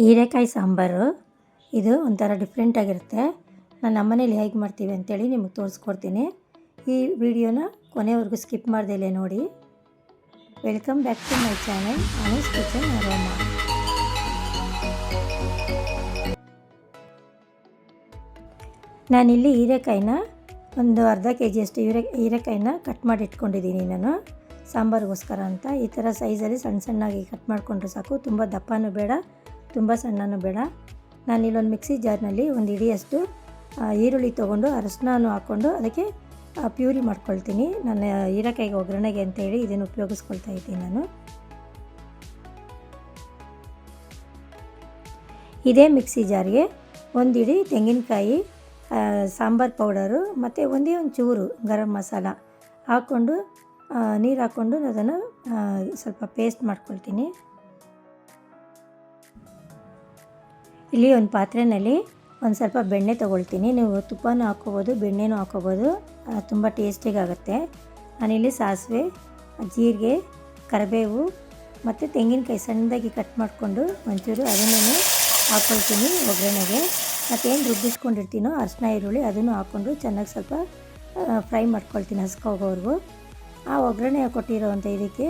ಹೀರೆಕಾಯಿ ಸಾಂಬಾರು. ಇದು ಒಂಥರ ಡಿಫ್ರೆಂಟಾಗಿರುತ್ತೆ ನಾನು ನಮ್ಮನೇಲಿ ಹೇಗೆ ಮಾಡ್ತೀವಿ ಅಂತೇಳಿ ನಿಮಗೆ ತೋರಿಸ್ಕೊಡ್ತೀನಿ. ಈ ವಿಡಿಯೋನ ಕೊನೆವರೆಗೂ ಸ್ಕಿಪ್ ಮಾಡ್ದೇಲೆ ನೋಡಿ. Welcome back to my channel Anu's kitchen aroma ನಾನಿಲ್ಲಿ ಹೀರೆಕಾಯಿನ ಒಂದು ಅರ್ಧ ಕೆ ಜಿಯಷ್ಟು ಹೀರೆ, ಹೀರೆಕಾಯಿನ ಕಟ್ ಮಾಡಿ ಇಟ್ಕೊಂಡಿದ್ದೀನಿ ನಾನು. ಸಾಂಬಾರಿಗೋಸ್ಕರ ಅಂತ. ಈ ಥರ ಸೈಜಲ್ಲಿ ಸಣ್ಣ ಸಣ್ಣಾಗಿ ಕಟ್ ಮಾಡಿಕೊಂಡ್ರೆ ಸಾಕು. ತುಂಬ ದಪ್ಪನೂ ಬೇಡ. ತುಂಬ ಸಣ್ಣನೂ ಬೇಡ. ನಾನು ಇಲ್ಲೊಂದು ಮಿಕ್ಸಿ ಜಾರ್ನಲ್ಲಿ ಒಂದು ಇಡಿಯಷ್ಟು ಈರುಳ್ಳಿ ತೊಗೊಂಡು ಅರಶಿನೂ ಹಾಕ್ಕೊಂಡು ಅದಕ್ಕೆ ಪ್ಯೂರಿ ಮಾಡ್ಕೊಳ್ತೀನಿ. ನನ್ನ ಹೀರೆಕಾಯಿಗೆ ಒಗ್ಗರಣೆಗೆ ಅಂತೇಳಿ ಇದನ್ನು ಉಪಯೋಗಿಸ್ಕೊಳ್ತಾ ಇದ್ದೀನಿ ನಾನು. ಇದೇ ಮಿಕ್ಸಿ ಜಾರಿಗೆ ಒಂದಿಡಿ ತೆಂಗಿನಕಾಯಿ ಸಾಂಬಾರು ಸಾಂಬಾರ್ ಪೌಡರು ಮತ್ತು ಒಂದೇ ಒಂದು ಚೂರು ಗರಂ ಮಸಾಲ ಹಾಕ್ಕೊಂಡು ನೀರು ಹಾಕ್ಕೊಂಡು ಅದನ್ನು ಸ್ವಲ್ಪ ಪೇಸ್ಟ್ ಮಾಡ್ಕೊಳ್ತೀನಿ. ಇಲ್ಲಿ ಒಂದು ಪಾತ್ರೆಯಲ್ಲಿ ಒಂದು ಸ್ವಲ್ಪ ಬೆಣ್ಣೆ ತೊಗೊಳ್ತೀನಿ. ನೀವು ತುಪ್ಪನೂ ಹಾಕ್ಕೋಬೋದು, ಬೆಣ್ಣೆನೂ ಹಾಕ್ಕೋಬೋದು. ತುಂಬ ಟೇಸ್ಟಿಗಾಗುತ್ತೆ ನಾನಿಲ್ಲಿ ಸಾಸಿವೆ, ಜೀರಿಗೆ, ಕರಿಬೇವು ಮತ್ತು ತೆಂಗಿನಕಾಯಿ ಸಣ್ಣದಾಗಿ ಕಟ್ ಮಾಡಿಕೊಂಡು ಒಂಚೂರು ಅದನ್ನೇ ಹಾಕ್ಕೊಳ್ತೀನಿ ಒಗ್ಗರಣೆಗೆ. ಮತ್ತೇನು ರುಬ್ಬಿಸ್ಕೊಂಡಿರ್ತೀನೋ ಅರ್ಶಿನ ಈರುಳ್ಳಿ ಅದನ್ನು ಹಾಕ್ಕೊಂಡು ಚೆನ್ನಾಗಿ ಸ್ವಲ್ಪ ಫ್ರೈ ಮಾಡ್ಕೊಳ್ತೀನಿ ಹಸ್ಕೋಗೋವರೆಗೂ. ಆ ಒಗ್ಗರಣೆ ಕೊಟ್ಟಿರೋವಂಥ ಇದಕ್ಕೆ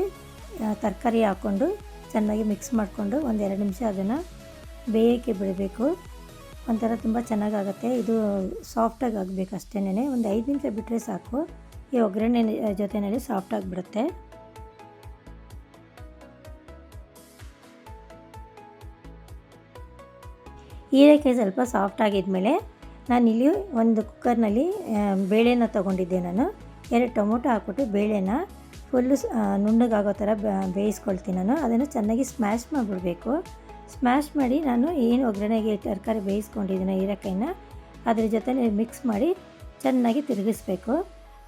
ತರಕಾರಿ ಹಾಕ್ಕೊಂಡು ಚೆನ್ನಾಗಿ ಮಿಕ್ಸ್ ಮಾಡಿಕೊಂಡು ಒಂದೆರಡು ನಿಮಿಷ ಅದನ್ನು ಬೇಯಕ್ಕೆ ಬಿಡಬೇಕು. ಒಂಥರ ತುಂಬ ಚೆನ್ನಾಗಾಗತ್ತೆ. ಇದು ಸಾಫ್ಟಾಗಿ ಆಗಬೇಕು ಅಷ್ಟೇನೆ ಒಂದು ಐದು ನಿಮಿಷ ಬಿಟ್ಟರೆ ಸಾಕು. ಈ ಒಗ್ಗರಣೆ ಜೊತೆಯಲ್ಲಿ ಸಾಫ್ಟ್ ಆಗಿಬಿಡುತ್ತೆ. ಹೀರೆಕಾಯಿ ಸ್ವಲ್ಪ ಸಾಫ್ಟ್ ಆಗಿದ್ಮೇಲೆ ಇಲ್ಲಿ ಒಂದು ಕುಕ್ಕರ್ನಲ್ಲಿ ಬೇಳೆನ ತೊಗೊಂಡಿದ್ದೆ ನಾನು. ಎರಡು ಟೊಮೊಟೊ ಹಾಕ್ಬಿಟ್ಟು ಬೇಳೆನ ಫುಲ್ಲು ನುಣ್ಣಗಾಗೋ ಥರ ಬೇಯಿಸ್ಕೊಳ್ತೀನಿ ನಾನು. ಅದನ್ನು ಚೆನ್ನಾಗಿ ಸ್ಮ್ಯಾಶ್ ಮಾಡಿಬಿಡ್ಬೇಕು. ಸ್ಮ್ಯಾಶ್ ಮಾಡಿ ನಾನು ಏನು ಒಗ್ಗರಣೆಗೆ ತರಕಾರಿ ಬೇಯಿಸ್ಕೊಂಡಿದ್ದೀನೋ ಹೀರೆಕಾಯಿನ, ಅದ್ರ ಜೊತೆ ಮಿಕ್ಸ್ ಮಾಡಿ ಚೆನ್ನಾಗಿ ತಿರುಗಿಸ್ಬೇಕು.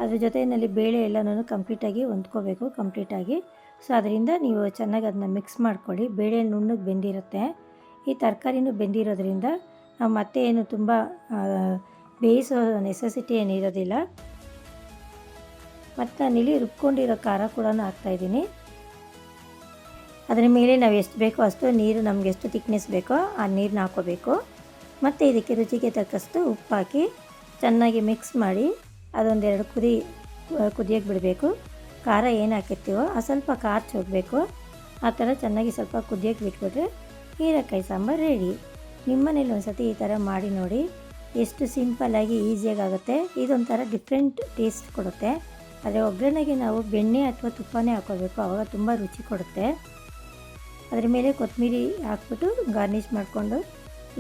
ಅದ್ರ ಜೊತೆಯಲ್ಲಿ ಬೇಳೆ ಎಲ್ಲನೂ ಕಂಪ್ಲೀಟಾಗಿ ಹೊಂದ್ಕೋಬೇಕು ಕಂಪ್ಲೀಟಾಗಿ ಸೊ ಅದರಿಂದ ನೀವು ಚೆನ್ನಾಗಿ ಅದನ್ನ ಮಿಕ್ಸ್ ಮಾಡ್ಕೊಳ್ಳಿ. ಬೇಳೆ ನುಣ್ಣಗೆ ಬೆಂದಿರುತ್ತೆ. ಈ ತರಕಾರಿನೂ ಬೆಂದಿರೋದ್ರಿಂದ ನಾವು ಮತ್ತೆ ಏನು ತುಂಬ ಬೇಯಿಸೋ ನೆಸೆಸಿಟಿ ಏನಿರೋದಿಲ್ಲ. ಮತ್ತು ಇಲ್ಲಿ ರುಬ್ಕೊಂಡಿರೋ ಖಾರ ಕೂಡ ಹಾಕ್ತಾಯಿದ್ದೀನಿ ಅದರ ಮೇಲೆ ನಾವು ಎಷ್ಟು ಬೇಕೋ ಅಷ್ಟು ನೀರು, ನಮಗೆ ಎಷ್ಟು ತಿಕ್ನೆಸ್ ಬೇಕೋ ಆ ನೀರನ್ನ ಹಾಕೋಬೇಕು ಮತ್ತು ಇದಕ್ಕೆ ರುಚಿಗೆ ತಕ್ಕಷ್ಟು ಉಪ್ಪು ಹಾಕಿ ಚೆನ್ನಾಗಿ ಮಿಕ್ಸ್ ಮಾಡಿ ಅದೊಂದೆರಡು ಕುದಿ ಕುದಿಯೋಕೆ ಬಿಡಬೇಕು. ಖಾರ ಏನು ಹಾಕಿರ್ತೀವೋ ಆ ಸ್ವಲ್ಪ ಖಾರ ಚೋಗಬೇಕು ಆ ಥರ ಚೆನ್ನಾಗಿ ಸ್ವಲ್ಪ ಕುದಿಯೋಕ್ಕೆ ಬಿಟ್ಬಿಟ್ರೆ ಹೀರೆಕಾಯಿ ಸಾಂಬಾರು ರೆಡಿ ನಿಮ್ಮನೇಲಿ ಒಂದು ಸತಿ ಈ ಥರ ಮಾಡಿ ನೋಡಿ. ಎಷ್ಟು ಸಿಂಪಲ್ಲಾಗಿ ಈಸಿಯಾಗುತ್ತೆ ಇದೊಂಥರ ಡಿಫ್ರೆಂಟ್ ಟೇಸ್ಟ್ ಕೊಡುತ್ತೆ. ಆದರೆ ಒಗ್ಗರಣೆಗೆ ನಾವು ಬೆಣ್ಣೆ ಅಥವಾ ತುಪ್ಪನೇ ಹಾಕೋಬೇಕು ಆವಾಗ ತುಂಬ ರುಚಿ ಕೊಡುತ್ತೆ. ಅದ್ರ ಮೇಲೆ ಕೊತ್ತಂಬರಿ ಹಾಕ್ಬಿಟ್ಟು ಗಾರ್ನಿಷ್ ಮಾಡಿಕೊಂಡು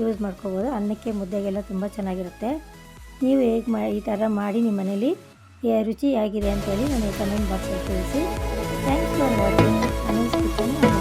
ಯೂಸ್ ಮಾಡ್ಕೋಬೋದು. ಅನ್ನಕ್ಕೆ ಮುದ್ದೆಗೆಲ್ಲ ತುಂಬ ಚೆನ್ನಾಗಿರುತ್ತೆ. ನೀವು ಹೇಗೆ ಮಾ, ಈ ಥರ ಮಾಡಿ ನಿಮ್ಮ ಮನೇಲಿ ರುಚಿ ಹೇಗಿದೆ ಅಂತೇಳಿ ನನಗೆ ಕಮೆಂಟ್ ಬಾಕ್ಸಲ್ಲಿ ತಿಳಿಸಿ. Thanks for watching